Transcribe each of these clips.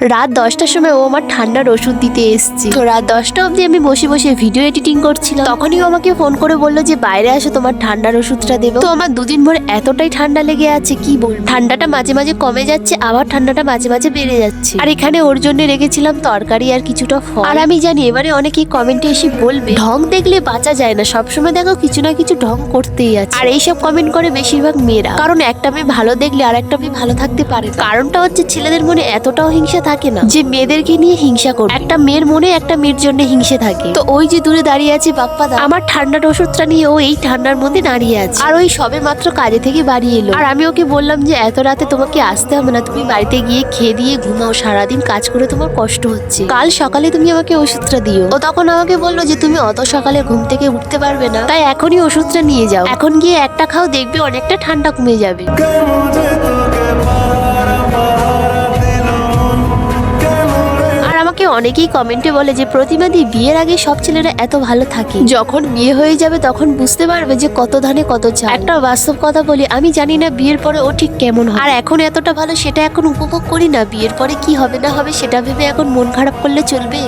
রাত দশটার সময় ও আমার ঠান্ডার ওষুধ দিতে এসছে। তো রাত দশটা অবধি আমি বসে বসে ভিডিও এডিটিং করছিলাম। তখনই আমাকে ফোন করে বলল যে, বাইরে আসো, তোমার ঠান্ডার ওষুধটা দেবো। তো আমার দুদিন ভরে এতটাই ঠান্ডা লেগে আছে, কি বল ঠান্ডাটা মাঝে মাঝে কমে যাচ্ছে, আবার ঠান্ডাটা মাঝে মাঝে বেড়ে যাচ্ছে। আর এখানে ওর জন্য রেখেছিলাম তরকারি আর কিছুটা ফল। আর আমি জানি এবারে অনেকেই কমেন্টে এসে বলবে, ঢং দেখলে বাঁচা যায় না, সবসময় দেখো কিছু না কিছু ঢং করতেই আছে। আর এইসব কমেন্ট করে বেশিরভাগ মেয়েরা। কারণ একটা মেয়ে ভালো দেখলে আর একটা মেয়ে ভালো থাকতে পারে কারণটা হচ্ছে ছেলেদের মনে এতটাও হিংসা থাকে না। যে মেয়েদেরকে নিয়ে হিংসা করবে। একটা মেয়ের মনে একটা মেয়ের জন্য হিংসে থাকে। তো ওই যে দূরে দাঁড়িয়ে আছে বাপ্পা দা। আমার ঠান্ডার ওষুধটা নিয়ে ও এই ঠান্ডার মধ্যে দাঁড়িয়ে আছে। আর ওই সবে মাত্র কাজে থেকে বাড়ি এলো। আর আমি ওকে বললাম যে এত রাতে তোমাকে আসতে হবে না। তুমি বাড়িতে গিয়ে খেয়ে দিয়ে ঘুমাও। সারাদিন কাজ করে তোমার কষ্ট হচ্ছে। কাল সকালে তুমি আমাকে ওষুধটা দিও। ও তখন আমাকে বলল যে তুমি অত সকালে ঘুম থেকে উঠতে পারবে না। তাই এখনই ওষুধটা নিয়ে যাও। এখন গিয়ে একটা খাও দেখবে অনেকটা ঠান্ডা কমে যাবে। আমাকে অনেকেই কমেন্টে বলে যে প্রতিমাদি বিয়ের আগে সব ছেলেরা এত ভালো থাকে। যখন বিয়ে হয়ে যাবে তখন বুঝতে পারবে যে কত ধানে কত চাল। একটা বাস্তব কথা বলি, আমি জানি না বিয়ের পরে ও ঠিক কেমন আর এখন এতটা ভালো সেটা এখন উপভোগ করি না। বিয়ের পরে কি হবে না হবে সেটা ভেবে এখন মন খারাপ করলে চলবে।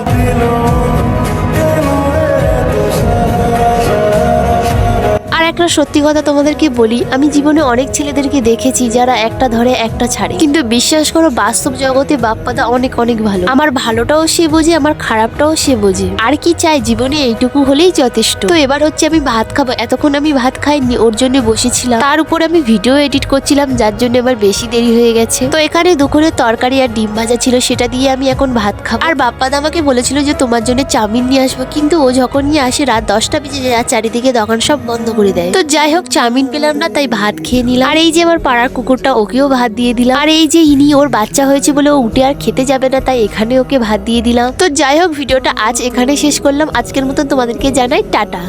একটা সত্যি কথা তোমাদেরকে বলি, আমি জীবনে অনেক ছেলেদেরকে দেখেছি যারা একটা ধরে, একটা ছাড়ে। কিন্তু বিশ্বাস করো, বাস্তব জগতে বাপ্পাদা অনেক অনেক ভালো। আমার ভালোটাও সে বোঝে, আমার খারাপটাও সে বোঝে। আর কি চাই জীবনে, এইটুকু হলেই যথেষ্ট। তো এবার হচ্ছে আমি ভাত খাব। এতক্ষণ আমি ভাত খাইনি, ওর জন্য বসেছিলাম। তার উপর আমি ভিডিও এডিট করছিলাম, যার জন্য আমার বেশি দেরি হয়ে গেছে। তো এখানে দুপুরের তরকারি আর ডিম ভাজা ছিল, সেটা দিয়ে আমি এখন ভাত খাব। আর বাপ্পাদা আমাকে বলেছিল যে, তোমার জন্য চাউমিন নিয়ে আসব। কিন্তু ও যখন নিয়ে আসে, রাত দশটা বেজে যায়, আর চারিদিকে দোকান সব বন্ধ করে দেয়। তো যাই হোক, চাউমিন পেলাম না, তাই ভাত খেয়ে নিলাম। আর এই যে আমার পাড়ার কুকুরটা, ওকেও ভাত দিয়ে দিলাম। আর এই যে ইনি, ওর বাচ্চা হয়েছে বলে ও উঠে আর খেতে যাবে না, তাই এখানে ওকে ভাত দিয়ে দিলাম। তো যাই হোক, ভিডিওটা আজ এখানে শেষ করলাম। আজকের মতন তোমাদেরকে জানাই টাটা।